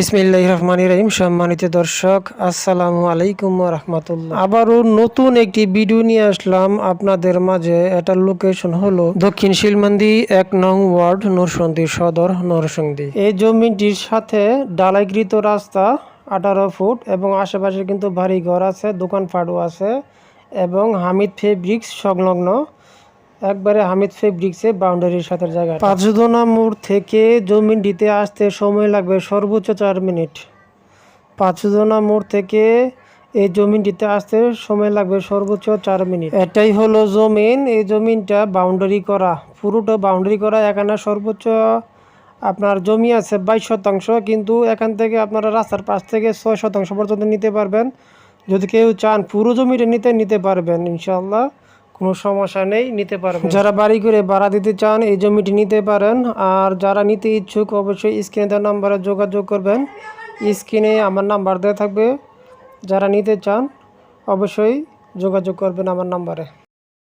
বিসমিল্লাহ রহমান রহিম, সম্মানিত দর্শক, আসসালামু আলাইকুম রহমতুল্লাহ। আবারও নতুন একটি ভিডিও নিয়ে আসলাম। আপনাদের মাঝে এটার লোকেশন হলো দক্ষিণ শিলমান্দি, এক নং ওয়ার্ড নরসন্দী সদর নরসন্দী এই জমিটির সাথে ডালাইকৃত রাস্তা, আঠারো ফুট এবং আশেপাশে কিন্তু ভারী ঘর আছে, দোকানপাটও আছে এবং হামিদ ফেব্রিক্স সংলগ্ন। একবারে হামিদ ফেব্রিক্সে বাউন্ডারির সাথে জায়গা পাঁচদোনা মোড় থেকে জমিনটিতে আসতে সময় লাগবে সর্বোচ্চ চার মিনিট। পাঁচদোনা মোড় থেকে এই জমিনটিতে আসতে সময় লাগবে সর্বোচ্চ চার মিনিট। এটাই হলো জমিন। এই জমিনটা বাউন্ডারি করা। পুরোটা বাউন্ডারি করা। এখানে সর্বোচ্চ আপনার জমি আছে বাইশ শতাংশ, কিন্তু এখান থেকে আপনারা রাস্তার পাশ থেকে ছয় শতাংশ পর্যন্ত নিতে পারবেন। যদি কেউ চান পুরো জমিটা নিতে নিতে পারবেন ইনশাল্লাহ কোনো সমস্যা নেই, নিতে পারবেন। যারা বাড়ি করে ভাড়া দিতে চান, এই জমিটি নিতে পারেন। আর যারা নিতে ইচ্ছুক, অবশ্যই স্ক্রিনে দেওয়া নাম্বারে যোগাযোগ করবেন। স্ক্রিনে আমার নাম্বার দেওয়া থাকবে। যারা নিতে চান, অবশ্যই যোগাযোগ করবেন আমার নাম্বারে।